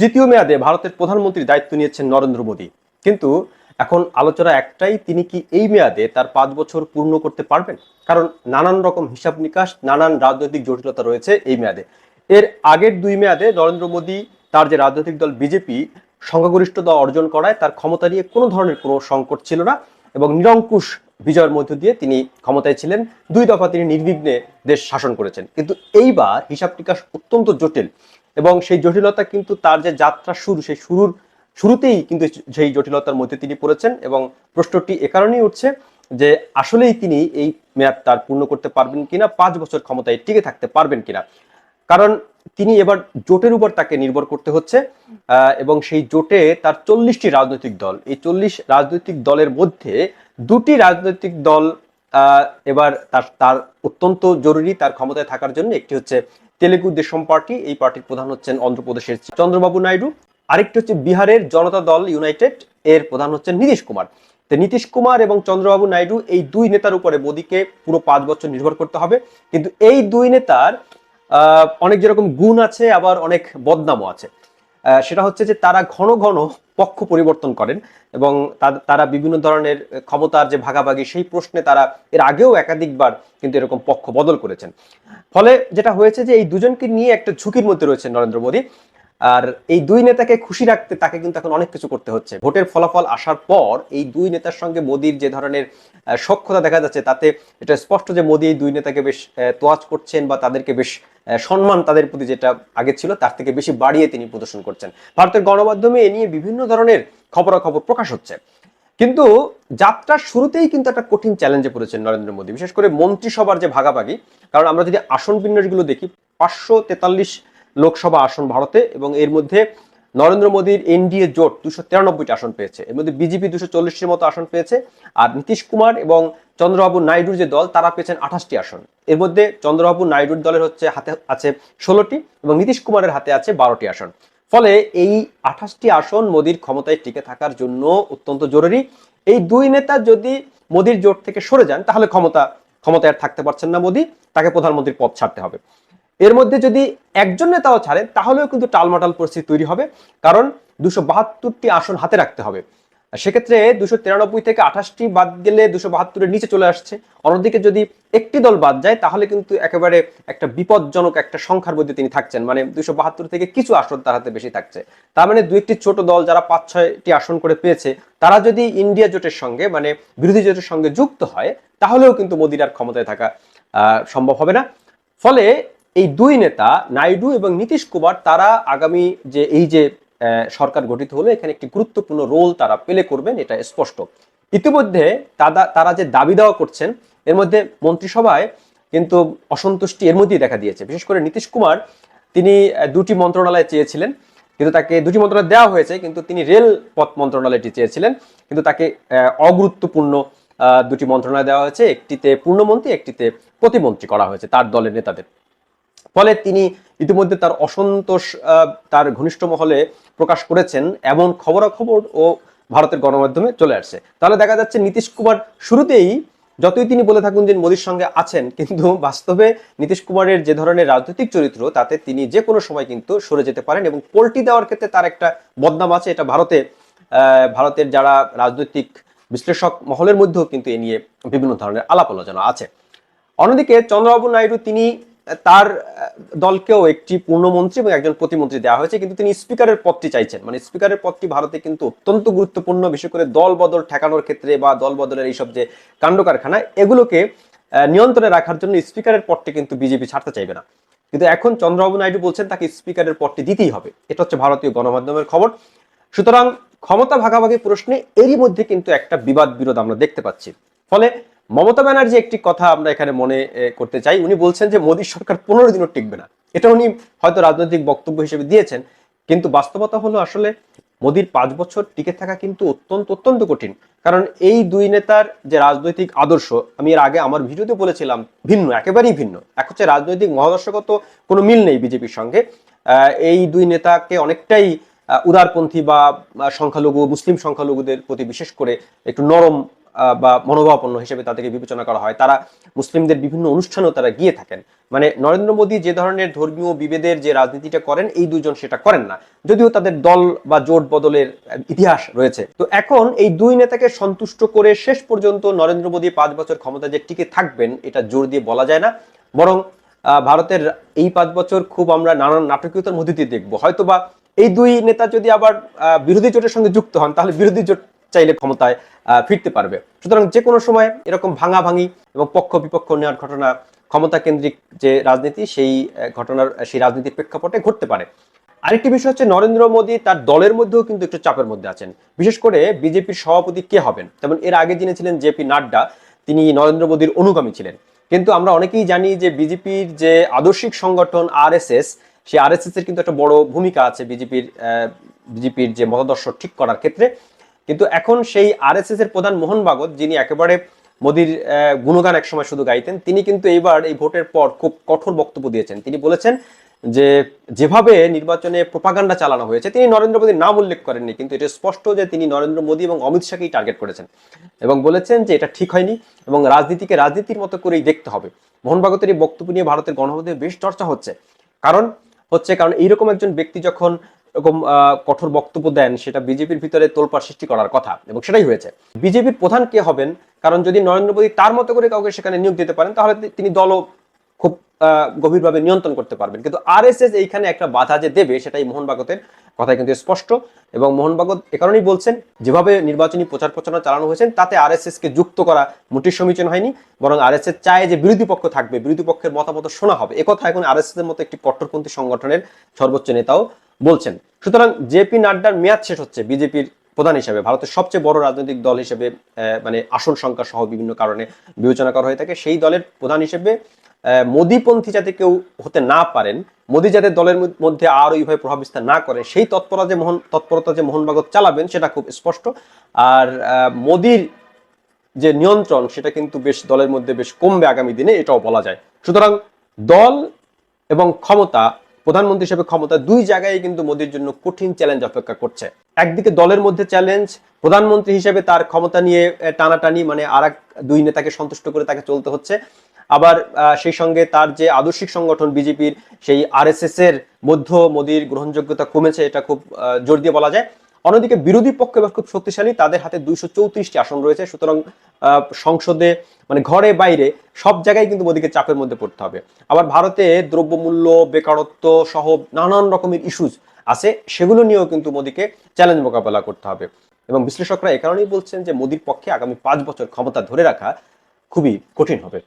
তৃতীয় মেয়াদে ভারতের প্রধানমন্ত্রীর দায়িত্ব নিয়েছেন নরেন্দ্র মোদী। কিন্তু এখন আলোচনা একটাই, তিনি কি এই মেয়াদে তার পাঁচ বছর পূর্ণ করতে পারবেন? কারণ নানান রকম হিসাব নিকাশ, নানান রাজনৈতিক জটিলতা রয়েছে এই মেয়াদে। এর আগের দুই মেয়াদে নরেন্দ্র মোদী তার যে রাজনৈতিক দল বিজেপি সংখ্যাগরিষ্ঠতা অর্জন করায় তার ক্ষমতা নিয়ে কোনো ধরনের কোনো সংকট ছিল না এবং নিরঙ্কুশ বিজয়ের মধ্য দিয়ে তিনি ক্ষমতায় ছিলেন। দুই দফা তিনি নির্বিঘ্নে দেশ শাসন করেছেন। কিন্তু এইবার হিসাব নিকাশ অত্যন্ত জটিল। এবং সেই জটিলতা কিন্তু তার যে যাত্রা শুরু, সেই শুরুর শুরুতেই কিন্তু সেই জটিলতার মধ্যে তিনি পড়েছেন এবং প্রশ্নটি এ কারণেই উঠছে যে আসলেই তিনি এই মেয়াদ তার পূর্ণ করতে পারবেন কিনা, পাঁচ বছর ক্ষমতায় টিকে থাকতে পারবেন কিনা? কারণ তিনি এবার জোটের উপর তাকে নির্ভর করতে হচ্ছে এবং সেই জোটে তার চল্লিশটি রাজনৈতিক দল। এই চল্লিশ রাজনৈতিক দলের মধ্যে দুটি রাজনৈতিক দল এবার তার তার অত্যন্ত জরুরি তার ক্ষমতায় থাকার জন্য। একটি হচ্ছে তেলেগু দেশম পার্টি, এই পার্টির প্রধান হচ্ছেন অন্ধ্রপ্রদেশের চন্দ্রবাবু নাইডু। আরেকটি হচ্ছে বিহারের জনতা দল ইউনাইটেড, এর প্রধান হচ্ছেন নীতিশ কুমার। নীতিশ কুমার এবং চন্দ্রবাবু নাইডু এই দুই নেতার উপরে মোদীকে পুরো পাঁচ বছর নির্ভর করতে হবে। কিন্তু এই দুই নেতার অনেক যেরকম গুণ আছে, আবার অনেক বদনামও আছে। সেটা হচ্ছে যে তারা ঘন ঘন পক্ষ পরিবর্তন করেন এবং তারা বিভিন্ন ধরনের ক্ষমতার যে ভাগাভাগি, সেই প্রশ্নে তারা এর আগেও একাধিকবার কিন্তু এরকম পক্ষ বদল করেছেন। ফলে যেটা হয়েছে যে এই দুজনকে নিয়ে একটা ঝুঁকির মধ্যে রয়েছে নরেন্দ্র মোদী। আর এই দুই নেতাকে খুশি রাখতে তাকে কিন্তু এখন অনেক কিছু করতে হচ্ছে। ভোটের ফলাফল আসার পর এই দুই নেতার সঙ্গে মোদির যে ধরনের সখ্যতা দেখা যাচ্ছে, তাতে এটা স্পষ্ট যে মোদি এই দুই নেতাকে বেশ তোয়াজ করছেন বা তাদেরকে বেশ সম্মান তাদের প্রতি যেটা আগে ছিল, তার থেকে বেশি বাড়িয়ে তিনি প্রদর্শন করছেন। ভারতের গণমাধ্যমে এ নিয়ে বিভিন্ন ধরনের খবরাখবর প্রকাশ হচ্ছে। কিন্তু যাত্রার শুরুতেই কিন্তু একটা কঠিন চ্যালেঞ্জে পড়েছেন নরেন্দ্র মোদী। বিশেষ করে মন্ত্রিসভার যে ভাগাভাগি, কারণ আমরা যদি আসন বিন্যাসগুলো দেখি, পাঁচশো তেতাল্লিশ লোকসভা আসন ভারতে এবং এর মধ্যে নরেন্দ্র মোদীর এনডিএ জোট দুশো তিরানব্বইটি আসন পেয়েছে। এর মধ্যে বিজেপি দুশো চল্লিশটির মতো আসন পেয়েছে আর নীতিশ কুমার এবং চন্দ্রবাবু নাইডুর যে দল, তারা পেয়েছেন আঠাশটি আসন। এর মধ্যে চন্দ্রবাবু নাইডুর দলের হচ্ছে হাতে আছে ষোলোটি এবং নীতিশ কুমারের হাতে আছে বারোটি আসন। ফলে এই আঠাশটি আসন মোদির ক্ষমতায় টিকে থাকার জন্য অত্যন্ত জরুরি। এই দুই নেতা যদি মোদির জোট থেকে সরে যান, তাহলে ক্ষমতা, ক্ষমতায় আর থাকতে পারছেন না মোদি, তাকে প্রধানমন্ত্রীর পদ ছাড়তে হবে। এর মধ্যে যদি একজন নেতাও ছাড়েন তাহলেও কিন্তু টালমাটাল পরিস্থিতি তৈরি হবে, কারণ দুশো বাহাত্তরটি আসন হাতে রাখতে হবে। সেক্ষেত্রে দুশো তিরানব্বই থেকে আঠাশটি বাদ গেলে দুশো বাহাত্তরের নিচে চলে আসছে। অন্যদিকে যদি একটি দল বাদ যায়, তাহলে কিন্তু একেবারে একটা বিপজ্জনক একটা সংখ্যার মধ্যে তিনি থাকছেন। মানে দুশো বাহাত্তর থেকে কিছু আসন তার হাতে বেশি থাকছে। তার মানে দু একটি ছোট দল যারা পাঁচ ছয়টি আসন করে পেয়েছে, তারা যদি ইন্ডিয়া জোটের সঙ্গে মানে বিরোধী জোটের সঙ্গে যুক্ত হয়, তাহলেও কিন্তু মোদির আর ক্ষমতায় থাকা সম্ভব হবে না। ফলে এই দুই নেতা, নাইডু এবং নীতিশ কুমার, তারা আগামী যে, এই যে সরকার গঠিত হলো, এখানে একটি গুরুত্বপূর্ণ রোল তারা প্লে করবেন, এটা স্পষ্ট। ইতিমধ্যে তারা যে দাবি দেওয়া করছেন, এর মধ্যে মন্ত্রিসভায় কিন্তু অসন্তুষ্টি এর মধ্যেই দেখা দিয়েছে। বিশেষ করে নীতিশ কুমার, তিনি দুটি মন্ত্রণালয় চেয়েছিলেন, কিন্তু তাকে দুটি মন্ত্রণালয় দেওয়া হয়েছে, কিন্তু তিনি রেল পথ মন্ত্রণালয়টি চেয়েছিলেন, কিন্তু তাকে অগুরুত্বপূর্ণ দুটি মন্ত্রণালয় দেওয়া হয়েছে, একটিতে পূর্ণমন্ত্রী, একটিতে প্রতিমন্ত্রী করা হয়েছে তার দলের নেতাদের। ফলে তিনি ইতিমধ্যে তার অসন্তোষ তার ঘনিষ্ঠ মহলে প্রকাশ করেছেন, এমন খবরাখবর ও ভারতের গণমাধ্যমে চলে আসছে। তাহলে দেখা যাচ্ছে নীতিশ কুমার শুরুতেই যতই তিনি বলে থাকুন যে মোদীর সঙ্গে আছেন, কিন্তু বাস্তবে নীতিশ কুমারের যে ধরনের রাজনৈতিক চরিত্র, তাতে তিনি যে কোনো সময় কিন্তু সরে যেতে পারেন এবং পোল্টি দেওয়ার ক্ষেত্রে তার একটা বদনাম আছে, এটা ভারতে ভারতের যারা রাজনৈতিক বিশ্লেষক মহলের মধ্যেও কিন্তু এ নিয়ে বিভিন্ন ধরনের আলাপ আলোচনা আছে। অন্যদিকে চন্দ্রবাবু নাইডু, তিনি তার দলকেও একটি পূর্ণমন্ত্রী এবং একজন প্রতিমন্ত্রী দেওয়া হয়েছে, কিন্তু তিনি স্পিকারের পদটি চাইছেন। মানে স্পিকারের পদটি ভারতে কিন্তু অত্যন্ত গুরুত্বপূর্ণ, বিশেষ করে দল বদল ঠেকানোর ক্ষেত্রে বা দল বদলের এইসব যে কাণ্ড কারখানা এগুলোকে নিয়ন্ত্রণে রাখার জন্য স্পিকারের পদটি কিন্তু বিজেপি ছাড়তে চাইবে না। কিন্তু এখন চন্দ্রবাবু নাইডু বলছেন, তাকে স্পিকারের পদটি দিতেই হবে। এটা হচ্ছে ভারতীয় গণমাধ্যমের খবর। সুতরাং ক্ষমতা ভাগাভাগি প্রশ্নে এরই মধ্যে কিন্তু একটা বিবাদ বিরোধ আমরা দেখতে পাচ্ছি। ফলে মমতা ব্যানার্জি একটি কথা আমরা এখানে মনে করতে চাই। উনি বলছেন যে মোদী সরকার পনেরো দিনও টিকবে না। এটা উনি হয়তো রাজনৈতিক বক্তব্য হিসেবে দিয়েছেন, কিন্তু বাস্তবতা হলো আসলে মোদীর পাঁচ বছর টিকে থাকা কিন্তু অত্যন্ত অত্যন্ত কঠিন। কারণ এই দুই নেতার যে রাজনৈতিক আদর্শ, আমি এর আগে আমার ভিডিওতে বলেছিলাম, ভিন্ন, একেবারেই ভিন্ন। এক হচ্ছে রাজনৈতিক মহাদর্শগত কোনো মিল নেই বিজেপির সঙ্গে। এই দুই নেতাকে অনেকটাই উদারপন্থী বা সংখ্যালঘু, মুসলিম সংখ্যালঘুদের প্রতি বিশেষ করে একটু নরম বা মনোভাবাপন্ন হিসেবে তাদেরকে বিবেচনা করা হয়। তারা মুসলিমদের বিভিন্ন অনুষ্ঠানেও তারা গিয়ে থাকেন। মানে নরেন্দ্র মোদী যে ধরনের ধর্মীয় বিভেদের যে রাজনীতিটা করেন, এই দুজন সেটা করেন না। যদিও তাদের দল বা জোট বদলের ইতিহাস রয়েছে। তো এখন এই দুই নেতাকে সন্তুষ্ট করে শেষ পর্যন্ত নরেন্দ্র মোদী পাঁচ বছর ক্ষমতা যে টিকে থাকবেন, এটা জোর দিয়ে বলা যায় না। বরং ভারতের এই পাঁচ বছর খুব আমরা নানান নাটকীয়তার মধ্যে দিয়ে দেখব। হয়তোবা এই দুই নেতা যদি আবার বিরোধী জোটের সঙ্গে যুক্ত হন, তাহলে বিরোধী জোট চাইলে ক্ষমতায় ফিরতে পারবে। সুতরাং যে কোনো সময় এরকম ভাঙাভাঙি এবং পক্ষ বিপক্ষ নেওয়ার ঘটনা ক্ষমতা কেন্দ্রিক যে রাজনীতি, সেই ঘটনার সেই রাজনীতির প্রেক্ষাপটে ঘটতে পারে। আরেকটি বিষয় হচ্ছে নরেন্দ্র মোদী তার দলের মধ্যেও কিন্তু একটু চাপের মধ্যে আছেন। বিশেষ করে বিজেপির সভাপতি কে হবেন? যেমন এর আগে যিনি ছিলেন জেপি নাড্ডা, তিনি নরেন্দ্র মোদীর অনুগামী ছিলেন। কিন্তু আমরা অনেকেই জানি যে বিজেপির যে আদর্শিক সংগঠন আরএসএস, সেই আরএসএস এর কিন্তু একটা বড় ভূমিকা আছে বিজেপির বিজেপির যে মতাদর্শ ঠিক করার ক্ষেত্রে। কিন্তু এখন সেই আরএসএস এর প্রধান মোহন ভাগবত যিনি একেবারে মোদির গুণগান একসময় শুধু গাইতেন, তিনি কিন্তু এইবার এই ভোটের পর খুব কঠোর বক্তব্য দিয়েছেন। তিনি বলেছেন যে, যেভাবে নির্বাচনে প্রপাগান্ডা চালানো হয়েছে, তিনি নরেন্দ্র মোদীর নাম উল্লেখ করেননি, কিন্তু এটা স্পষ্ট যে তিনি নরেন্দ্র মোদী এবং অমিত শাহকেই টার্গেট করেছেন এবং বলেছেন যে এটা ঠিক হয়নি এবং রাজনীতিকে রাজনীতির মতো করেই দেখতে হবে। মোহন ভাগবতের এই বক্তব্য নিয়ে ভারতের গণমাধ্যমে বেশ চর্চা হচ্ছে। কারণ হচ্ছে, কারণ এইরকম একজন ব্যক্তি যখন এরকম কঠোর বক্তব্য দেন, সেটা বিজেপির ভিতরে তোলপাড় সৃষ্টি করার কথা। এবং সেটাই হয়েছে। বিজেপির প্রধান কে হবেন? কারণ যদি নরেন্দ্র মোদী তার মতো করে কাউকে সেখানে নিয়োগ দিতে পারেন, তাহলে তিনি দলও খুব গভীরভাবে নিয়ন্ত্রণ করতে পারবেন। কিন্তু আরএসএস এইখানে একটা বাধা যে দেবে, সেটাই মোহন ভাগতের কথা কিন্তু স্পষ্ট। এবং মোহন ভাগত এ কারণেই বলছেন, যেভাবে নির্বাচনী প্রচার প্রচারণা চালানো হয়েছে, তাতে আরএসএস কে যুক্ত করা মোটেই সমীচীন হয়নি, বরং আরএসএস চায় যে বিরোধী পক্ষ থাকবে, বিরোধী পক্ষের মতামত শোনা হবে। একথা এখন আরএসএস এর মতো একটি কট্টরপন্থী সংগঠনের সর্বোচ্চ নেতাও বলছেন। সুতরাং জেপি নাড্ডার মেয়াদ শেষ হচ্ছে বিজেপির প্রধান হিসেবে। ভারতের সবচেয়ে বড় রাজনৈতিক দল হিসেবে মানে আসন সংখ্যা সহ বিভিন্ন কারণে বিবেচনা করা হয়ে থাকে। সেই দলের প্রধান হিসেবে মোদীপন্থী যাতে কেউ হতে না পারেন, মোদী যাতে দলের মধ্যে আর ওইভাবে প্রভাব বিস্তার না করেন সেই তৎপরতা যে মোহন, তৎপরতা যে মোহন ভাগবত চালাবেন, সেটা খুব স্পষ্ট। আর মোদীর যে নিয়ন্ত্রণ, সেটা কিন্তু বেশ দলের মধ্যে বেশ কমবে আগামী দিনে, এটাও বলা যায়। সুতরাং দল এবং ক্ষমতা প্রধানমন্ত্রী হিসেবে ক্ষমতা দুই জায়গায় কিন্তু মোদীর জন্য কঠিন চ্যালেঞ্জ অপেক্ষা করছে। একদিকে দলের মধ্যে চ্যালেঞ্জ প্রধানমন্ত্রী হিসেবে তার ক্ষমতা নিয়ে টানাটানি মানে আর দুই নেতাকে সন্তুষ্ট করে তাকে চলতে হচ্ছে। আবার সেই সঙ্গে তার যে আদর্শিক সংগঠন বিজেপির, সেই আরএসএস এর মধ্য মোদীর গ্রহণযোগ্যতা কমেছে, এটা খুব জোর দিয়ে বলা যায়। অন্যদিকে বিরোধী পক্ষ এবার খুব শক্তিশালী, তাদের হাতে দুইশো চৌত্রিশটি আসন রয়েছে। সুতরাং সংসদে মানে ঘরে বাইরে সব জায়গায় কিন্তু মোদীকে চাপের মধ্যে পড়তে হবে। আবার ভারতে দ্রব্যমূল্য, বেকারত্ব সহ নানান রকমের ইস্যুজ আছে, সেগুলো নিয়েও কিন্তু মোদীকে চ্যালেঞ্জ মোকাবেলা করতে হবে। এবং বিশ্লেষকরা এ কারণেই বলছেন যে মোদীর পক্ষে আগামী পাঁচ বছর ক্ষমতা ধরে রাখা খুবই কঠিন হবে।